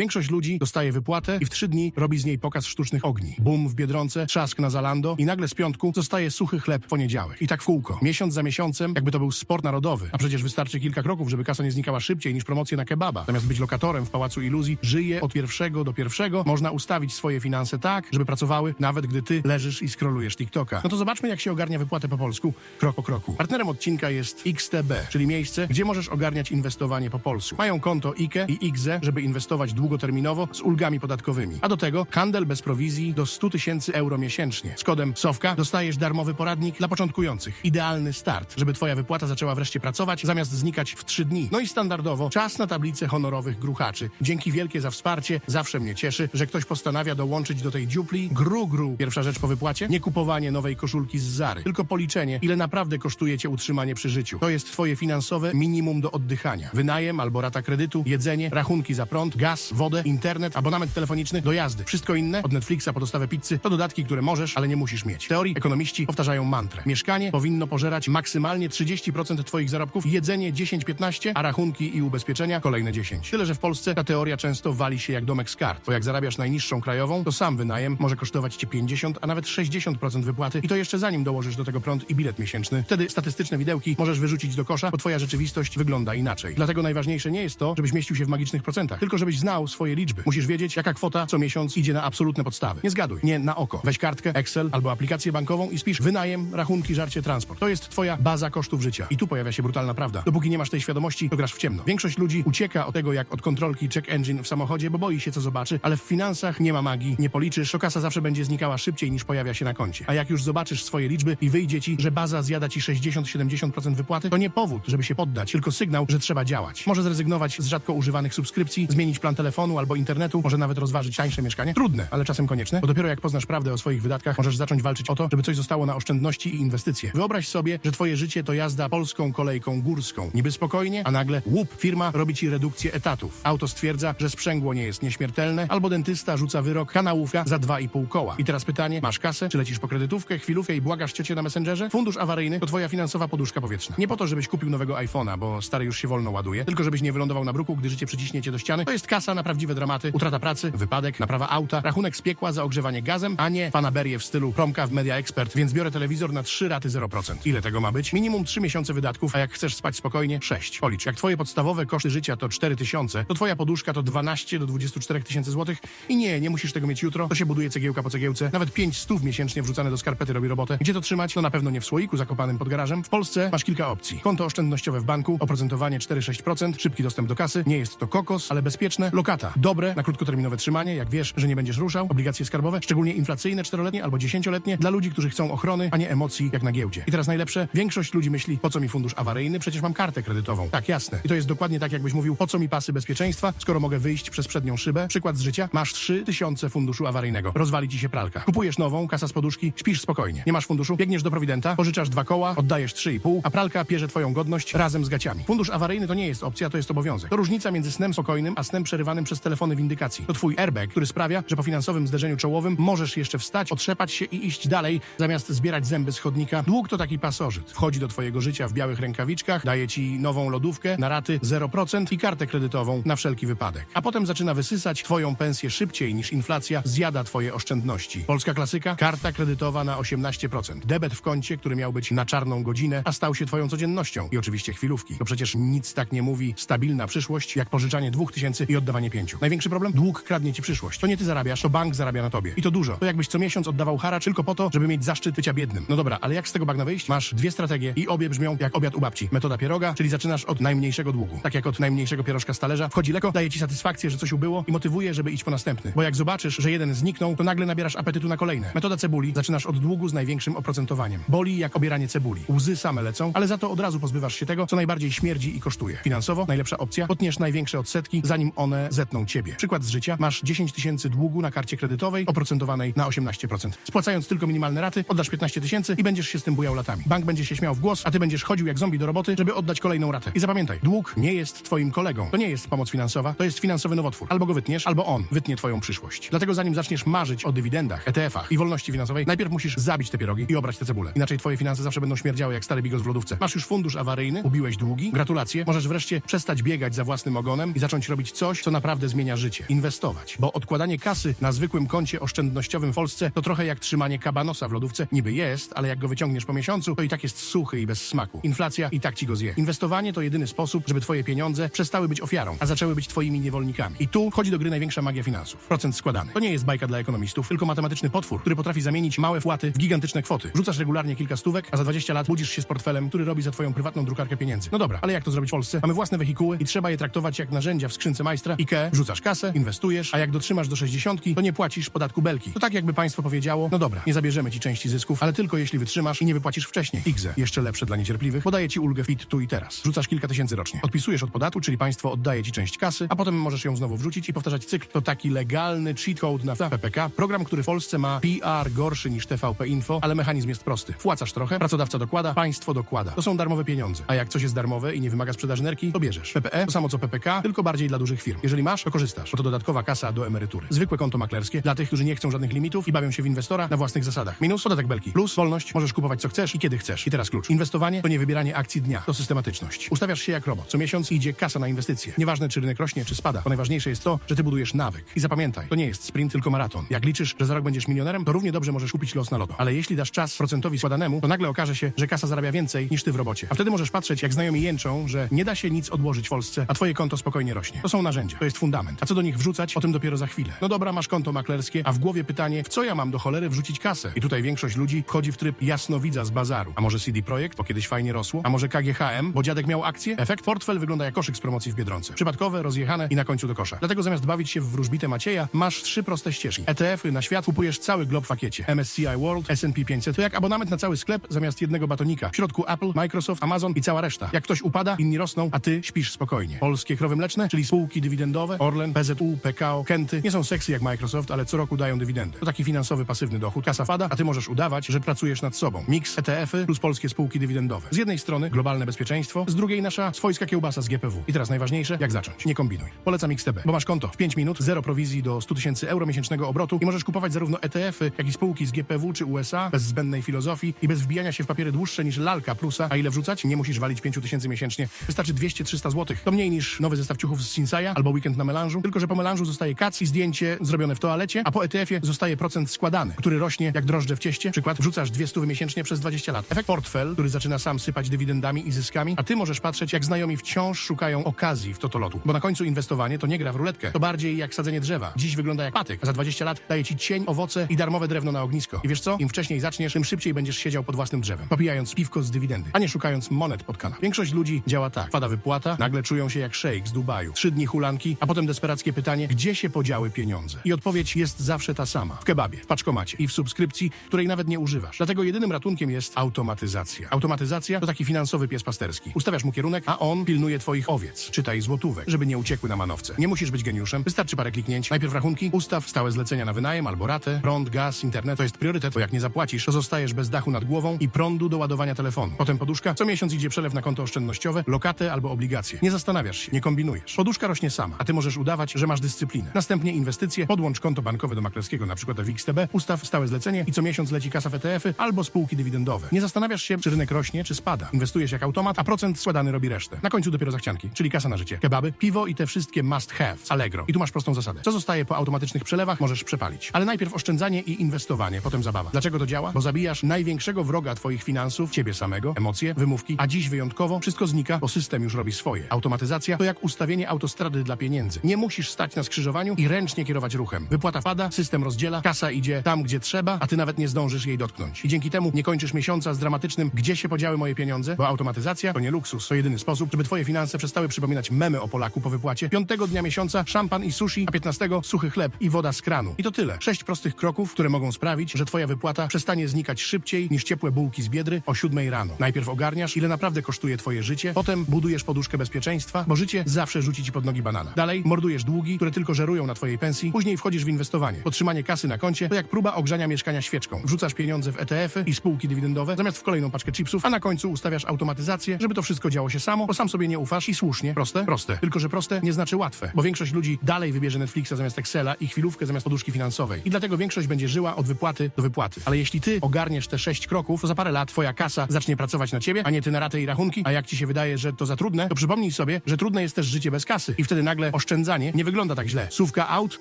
Większość ludzi dostaje wypłatę i w trzy dni robi z niej pokaz sztucznych ogni. Bum w Biedronce, trzask na Zalando i nagle z piątku zostaje suchy chleb w poniedziałek. I tak w kółko. Miesiąc za miesiącem, jakby to był sport narodowy. A przecież wystarczy kilka kroków, żeby kasa nie znikała szybciej niż promocje na kebaba. Zamiast być lokatorem w Pałacu Iluzji, żyje od pierwszego do pierwszego. Można ustawić swoje finanse tak, żeby pracowały nawet gdy ty leżysz i scrollujesz TikToka. No to zobaczmy, jak się ogarnia wypłatę po polsku, krok po kroku. Partnerem odcinka jest XTB, czyli miejsce, gdzie możesz ogarniać inwestowanie po polsku. Mają konto IKE i IGZE, żeby inwestować długoterminowo z ulgami podatkowymi. A do tego handel bez prowizji do 100 tysięcy euro miesięcznie. Z kodem SOWKA dostajesz darmowy poradnik dla początkujących. Idealny start, żeby twoja wypłata zaczęła wreszcie pracować, zamiast znikać w 3 dni. No i standardowo czas na tablicę honorowych gruchaczy. Dzięki wielkie za wsparcie. Zawsze mnie cieszy, że ktoś postanawia dołączyć do tej dziupli. Gru, gru. Pierwsza rzecz po wypłacie? Nie kupowanie nowej koszulki z Zary, tylko policzenie, ile naprawdę kosztuje cię utrzymanie przy życiu. To jest twoje finansowe minimum do oddychania. Wynajem albo rata kredytu, jedzenie, rachunki za prąd, gaz, wodę, internet, abonament telefoniczny, dojazdy. Wszystko inne, od Netflixa po dostawę pizzy, to dodatki, które możesz, ale nie musisz mieć. W teorii ekonomiści powtarzają mantrę. Mieszkanie powinno pożerać maksymalnie 30% twoich zarobków, jedzenie 10-15, a rachunki i ubezpieczenia kolejne 10. Tyle, że w Polsce ta teoria często wali się jak domek z kart, bo jak zarabiasz najniższą krajową, to sam wynajem może kosztować cię 50, a nawet 60% wypłaty i to jeszcze zanim dołożysz do tego prąd i bilet miesięczny. Wtedy statystyczne widełki możesz wyrzucić do kosza, bo twoja rzeczywistość wygląda inaczej. Dlatego najważniejsze nie jest to, żebyś mieścił się w magicznych procentach, tylko żebyś znał swoje liczby. Musisz wiedzieć, jaka kwota co miesiąc idzie na absolutne podstawy. Nie zgaduj, nie na oko. Weź kartkę, Excel albo aplikację bankową i spisz wynajem, rachunki, żarcie, transport. To jest twoja baza kosztów życia. I tu pojawia się brutalna prawda. Dopóki nie masz tej świadomości, to grasz w ciemno. Większość ludzi ucieka od tego jak od kontrolki check engine w samochodzie, bo boi się co zobaczy, ale w finansach nie ma magii, nie policzysz, to kasa zawsze będzie znikała szybciej niż pojawia się na koncie. A jak już zobaczysz swoje liczby i wyjdzie ci, że baza zjada ci 60-70% wypłaty, to nie powód, żeby się poddać, tylko sygnał, że trzeba działać. Może zrezygnować z rzadko używanych subskrypcji, zmienić plan telefonu albo internetu, może nawet rozważyć tańsze mieszkanie. Trudne, ale czasem konieczne, bo dopiero jak poznasz prawdę o swoich wydatkach, możesz zacząć walczyć o to, żeby coś zostało na oszczędności i inwestycje. Wyobraź sobie, że twoje życie to jazda polską kolejką górską. Niby spokojnie, a nagle łup, firma robi ci redukcję etatów. Auto stwierdza, że sprzęgło nie jest nieśmiertelne, albo dentysta rzuca wyrok kanałówka za 2,5 koła. I teraz pytanie, masz kasę, czy lecisz po kredytówkę, chwilówkę i błagasz ciocię na Messengerze? Fundusz awaryjny to twoja finansowa poduszka powietrzna. Nie po to, żebyś kupił nowego iPhone'a, bo stary już się wolno ładuje, tylko żebyś nie wylądował na bruku, gdy życie przyciśnie cię do ściany. To jest kasa na prawdziwe dramaty, utrata pracy, wypadek, naprawa auta, rachunek z piekła za ogrzewanie gazem, a nie fanaberie w stylu promka w Media Expert, więc biorę telewizor na 3 raty 0%. Ile tego ma być? Minimum 3 miesiące wydatków, a jak chcesz spać spokojnie, 6. Policz, jak twoje podstawowe koszty życia to 4 tysiące, to twoja poduszka to 12 do 24 tysięcy złotych i nie, nie musisz tego mieć jutro, to się buduje cegiełka po cegiełce, nawet 5 stów miesięcznie wrzucane do skarpety robi robotę. Gdzie to trzymać? No na pewno nie w słoiku zakopanym pod garażem. W Polsce masz kilka opcji. Konto oszczędnościowe w banku, oprocentowanie 4-6%, szybki dostęp do kasy, nie jest to kokos, ale bezpieczne. Dobre na krótkoterminowe trzymanie, jak wiesz, że nie będziesz ruszał. Obligacje skarbowe, szczególnie inflacyjne, czteroletnie albo dziesięcioletnie, dla ludzi, którzy chcą ochrony, a nie emocji, jak na giełdzie. I teraz najlepsze, większość ludzi myśli, po co mi fundusz awaryjny, przecież mam kartę kredytową. Tak, jasne. I to jest dokładnie tak, jakbyś mówił, po co mi pasy bezpieczeństwa, skoro mogę wyjść przez przednią szybę. Przykład z życia, masz 3000 funduszu awaryjnego, rozwali ci się pralka. Kupujesz nową, kasa z poduszki, śpisz spokojnie. Nie masz funduszu, biegniesz do Prowidenta, pożyczasz dwa koła, oddajesz 3,5, a pralka pierze twoją godność razem z gaciami. Fundusz awaryjny to nie jest opcja, to jest obowiązek. To różnica między snem spokojnym, a snem przerywanym przez telefony windykacji. To twój airbag, który sprawia, że po finansowym zderzeniu czołowym możesz jeszcze wstać, otrzepać się i iść dalej, zamiast zbierać zęby z chodnika. Dług to taki pasożyt. Wchodzi do twojego życia w białych rękawiczkach, daje ci nową lodówkę na raty 0% i kartę kredytową na wszelki wypadek. A potem zaczyna wysysać twoją pensję szybciej niż inflacja zjada twoje oszczędności. Polska klasyka? Karta kredytowa na 18%. Debet w koncie, który miał być na czarną godzinę, a stał się twoją codziennością. I oczywiście chwilówki. To przecież nic tak nie mówi stabilna przyszłość, jak pożyczanie 2000 i oddawanie 5. Największy problem? Dług kradnie ci przyszłość. To nie ty zarabiasz, to bank zarabia na tobie. I to dużo. To jakbyś co miesiąc oddawał haracz tylko po to, żeby mieć zaszczyt bycia biednym. No dobra, ale jak z tego bagna wyjść? Masz dwie strategie i obie brzmią jak obiad u babci. Metoda pieroga, czyli zaczynasz od najmniejszego długu. Tak jak od najmniejszego pierożka z talerza. Wchodzi lekko, daje ci satysfakcję, że coś ubyło i motywuje, żeby iść po następny. Bo jak zobaczysz, że jeden zniknął, to nagle nabierasz apetytu na kolejne. Metoda cebuli. Zaczynasz od długu z największym oprocentowaniem. Boli jak obieranie cebuli. Łzy same lecą, ale za to od razu pozbywasz się tego, co najbardziej śmierdzi i kosztuje. Finansowo najlepsza opcja. Potniesz największe odsetki, zanim one zetną ciebie. Przykład z życia. Masz 10 tysięcy długu na karcie kredytowej, oprocentowanej na 18%. Spłacając tylko minimalne raty, oddasz 15 tysięcy i będziesz się z tym bujał latami. Bank będzie się śmiał w głos, a ty będziesz chodził jak zombie do roboty, żeby oddać kolejną ratę. I zapamiętaj, dług nie jest twoim kolegą. To nie jest pomoc finansowa, to jest finansowy nowotwór. Albo go wytniesz, albo on wytnie twoją przyszłość. Dlatego zanim zaczniesz marzyć o dywidendach, ETF-ach i wolności finansowej, najpierw musisz zabić te pierogi i obrać te cebule. Inaczej twoje finanse zawsze będą śmierdziały jak stary bigos w lodówce. Masz już fundusz awaryjny, ubiłeś długi, gratulacje, możesz wreszcie przestać biegać za własnym ogonem i zacząć robić coś, co naprawdę naprawdę zmienia życie. Inwestować. Bo odkładanie kasy na zwykłym koncie oszczędnościowym w Polsce to trochę jak trzymanie kabanosa w lodówce. Niby jest, ale jak go wyciągniesz po miesiącu, to i tak jest suchy i bez smaku. Inflacja i tak ci go zje. Inwestowanie to jedyny sposób, żeby twoje pieniądze przestały być ofiarą, a zaczęły być twoimi niewolnikami. I tu wchodzi do gry największa magia finansów. Procent składany. To nie jest bajka dla ekonomistów, tylko matematyczny potwór, który potrafi zamienić małe właty w gigantyczne kwoty. Rzucasz regularnie kilka stówek, a za 20 lat budzisz się z portfelem, który robi za twoją prywatną drukarkę pieniędzy. No dobra, ale jak to zrobić w Polsce? Mamy własne wehikuły i trzeba je traktować jak narzędzia w skrzynce majstra. Rzucasz kasę, inwestujesz, a jak dotrzymasz do 60, to nie płacisz podatku belki. To tak jakby państwo powiedziało, no dobra, nie zabierzemy ci części zysków, ale tylko jeśli wytrzymasz i nie wypłacisz wcześniej. IGZE, jeszcze lepsze dla niecierpliwych, podaje ci ulgę fit tu i teraz. Rzucasz kilka tysięcy rocznie. Odpisujesz od podatku, czyli państwo oddaje ci część kasy, a potem możesz ją znowu wrzucić i powtarzać cykl. To taki legalny cheat code na PPK, program, który w Polsce ma PR gorszy niż TVP Info, ale mechanizm jest prosty. Wpłacasz trochę, pracodawca dokłada, państwo dokłada. To są darmowe pieniądze. A jak coś jest darmowe i nie wymaga sprzedaży nerki, to bierzesz. PPE to samo co PPK, tylko bardziej dla dużych firm. Jeżeli masz, to korzystasz, bo to dodatkowa kasa do emerytury. Zwykłe konto maklerskie dla tych, którzy nie chcą żadnych limitów i bawią się w inwestora na własnych zasadach. Minus podatek belki. Plus wolność, możesz kupować co chcesz i kiedy chcesz. I teraz klucz. Inwestowanie to nie wybieranie akcji dnia, to systematyczność. Ustawiasz się jak robot. Co miesiąc idzie kasa na inwestycje. Nieważne czy rynek rośnie czy spada. To najważniejsze jest to, że ty budujesz nawyk. I zapamiętaj, to nie jest sprint, tylko maraton. Jak liczysz, że za rok będziesz milionerem, to równie dobrze możesz kupić los na loto. Ale jeśli dasz czas procentowi składanemu, to nagle okaże się, że kasa zarabia więcej niż ty w robocie. A wtedy możesz patrzeć, jak znajomi jęczą, że nie da się nic odłożyć w Polsce, a twoje konto spokojnie rośnie. To są narzędzia, to jest fundament. A co do nich wrzucać, o tym dopiero za chwilę. No dobra, masz konto maklerskie, a w głowie pytanie, w co ja mam do cholery wrzucić kasę? I tutaj większość ludzi wchodzi w tryb jasnowidza z bazaru. A może CD Projekt, bo kiedyś fajnie rosło? A może KGHM, bo dziadek miał akcję? Efekt? Portfel wygląda jak koszyk z promocji w Biedronce. Przypadkowe, rozjechane i na końcu do kosza. Dlatego zamiast bawić się w wróżbitę Macieja, masz trzy proste ścieżki. ETF-y na świat kupujesz cały glob w pakiecie. MSCI World, S&P 500 to jak abonament na cały sklep zamiast jednego batonika. W środku Apple, Microsoft, Amazon i cała reszta. Jak ktoś upada, inni rosną, a ty śpisz spokojnie. Polskie krowy mleczne, czyli spółki dywidendowe, Orlen, PZU, PKO, Kenty, nie są sexy jak Microsoft, ale co roku dają dywidendy. To taki finansowy pasywny dochód. Kasa fada, a ty możesz udawać, że pracujesz nad sobą. Mix ETF-y plus polskie spółki dywidendowe. Z jednej strony globalne bezpieczeństwo, z drugiej nasza swojska kiełbasa z GPW. I teraz najważniejsze, jak zacząć? Nie kombinuj. Polecam XTB, bo masz konto w 5 minut, zero prowizji do 100 tysięcy euro miesięcznego obrotu i możesz kupować zarówno ETF-y, jak i spółki z GPW czy USA bez zbędnej filozofii i bez wbijania się w papiery dłuższe niż lalka plusa. A ile wrzucać? Nie musisz walić 5 tysięcy miesięcznie. Wystarczy 200-300 zł. To mniej niż nowy zestaw ciuchów z Sinsaja albo weekend na melanżu, tylko że po melanżu zostaje kac i zdjęcie zrobione w toalecie, a po ETF-ie zostaje procent składany, który rośnie jak drożdże w cieście. Przykład, wrzucasz 200 miesięcznie przez 20 lat. Efekt portfel, który zaczyna sam sypać dywidendami i zyskami, a ty możesz patrzeć, jak znajomi wciąż szukają okazji w totolotu. Bo na końcu inwestowanie to nie gra w ruletkę. To bardziej jak sadzenie drzewa. Dziś wygląda jak patyk, a za 20 lat daje ci cień, owoce i darmowe drewno na ognisko. I wiesz co? Im wcześniej zaczniesz, tym szybciej będziesz siedział pod własnym drzewem, popijając piwko z dywidendy, a nie szukając monet pod kanap. Większość ludzi działa tak. Pada wypłata, nagle czują się jak szejk z Dubaju. Trzy dni hulanki, a potem desperackie pytanie, gdzie się podziały pieniądze? I odpowiedź jest zawsze ta sama. W kebabie, w paczkomacie i w subskrypcji, której nawet nie używasz. Dlatego jedynym ratunkiem jest automatyzacja. Automatyzacja to taki finansowy pies pasterski. Ustawiasz mu kierunek, a on pilnuje twoich owiec, czytaj złotówek, żeby nie uciekły na manowce. Nie musisz być geniuszem, wystarczy parę kliknięć. Najpierw rachunki, ustaw stałe zlecenia na wynajem albo ratę, prąd, gaz, internet. To jest priorytet, bo jak nie zapłacisz, to zostajesz bez dachu nad głową i prądu do ładowania telefonu. Potem poduszka, co miesiąc idzie przelew na konto oszczędnościowe, lokatę albo obligacje. Nie zastanawiasz się, nie kombinujesz. Poduszka rośnie sama, a ty możesz udawać, że masz dyscyplinę. Następnie inwestycje, podłącz konto bankowe do maklerskiego, na przykład w XTB, ustaw stałe zlecenie i co miesiąc leci kasa w ETF-y albo spółki dywidendowe. Nie zastanawiasz się, czy rynek rośnie, czy spada. Inwestujesz jak automat, a procent składany robi resztę. Na końcu dopiero zachcianki, czyli kasa na życie. Kebaby, piwo i te wszystkie must have z Allegro. I tu masz prostą zasadę. Co zostaje po automatycznych przelewach, możesz przepalić. Ale najpierw oszczędzanie i inwestowanie, potem zabawa. Dlaczego to działa? Bo zabijasz największego wroga twoich finansów, ciebie samego, emocje, wymówki, a dziś wyjątkowo wszystko znika, bo system już robi swoje. Automatyzacja to jak ustawienie autostrady dla pieniędzy. Nie musisz stać na skrzyżowaniu i ręcznie kierować ruchem. Wypłata pada, system rozdziela, kasa idzie tam, gdzie trzeba, a ty nawet nie zdążysz jej dotknąć. I dzięki temu nie kończysz miesiąca z dramatycznym, gdzie się podziały moje pieniądze, bo automatyzacja to nie luksus. To jedyny sposób, żeby twoje finanse przestały przypominać memy o Polaku po wypłacie. Piątego dnia miesiąca szampan i sushi, a 15 suchy chleb i woda z kranu. I to tyle. Sześć prostych kroków, które mogą sprawić, że twoja wypłata przestanie znikać szybciej niż ciepłe bułki z biedry o 7 rano. Najpierw ogarniasz, ile naprawdę kosztuje twoje życie, potem budujesz poduszkę bezpieczeństwa, bo życie zawsze rzuci ci pod nogi banana. Dalej mordujesz długi, które tylko żerują na twojej pensji, później wchodzisz w inwestowanie. Podtrzymanie kasy na koncie to jak próba ogrzania mieszkania świeczką. Wrzucasz pieniądze w ETF-y i spółki dywidendowe, zamiast w kolejną paczkę chipsów, a na końcu ustawiasz automatyzację, żeby to wszystko działo się samo, bo sam sobie nie ufasz i słusznie. Proste? Proste. Tylko, że proste nie znaczy łatwe, bo większość ludzi dalej wybierze Netflixa zamiast Excela i chwilówkę zamiast poduszki finansowej. I dlatego większość będzie żyła od wypłaty do wypłaty. Ale jeśli ty ogarniesz te sześć kroków, to za parę lat twoja kasa zacznie pracować na ciebie, a nie ty na ratę i rachunki. A jak ci się wydaje, że to za trudne, to przypomnij sobie, że trudne jest też życie bez kasy. I wtedy nagle oszczędzanie nie wygląda tak źle. Sówka aut,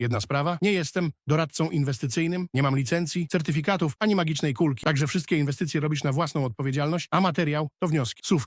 jedna sprawa. Nie jestem doradcą inwestycyjnym, nie mam licencji, certyfikatów ani magicznej kulki. Także wszystkie inwestycje robisz na własną odpowiedzialność, a materiał to wnioski. Sówki.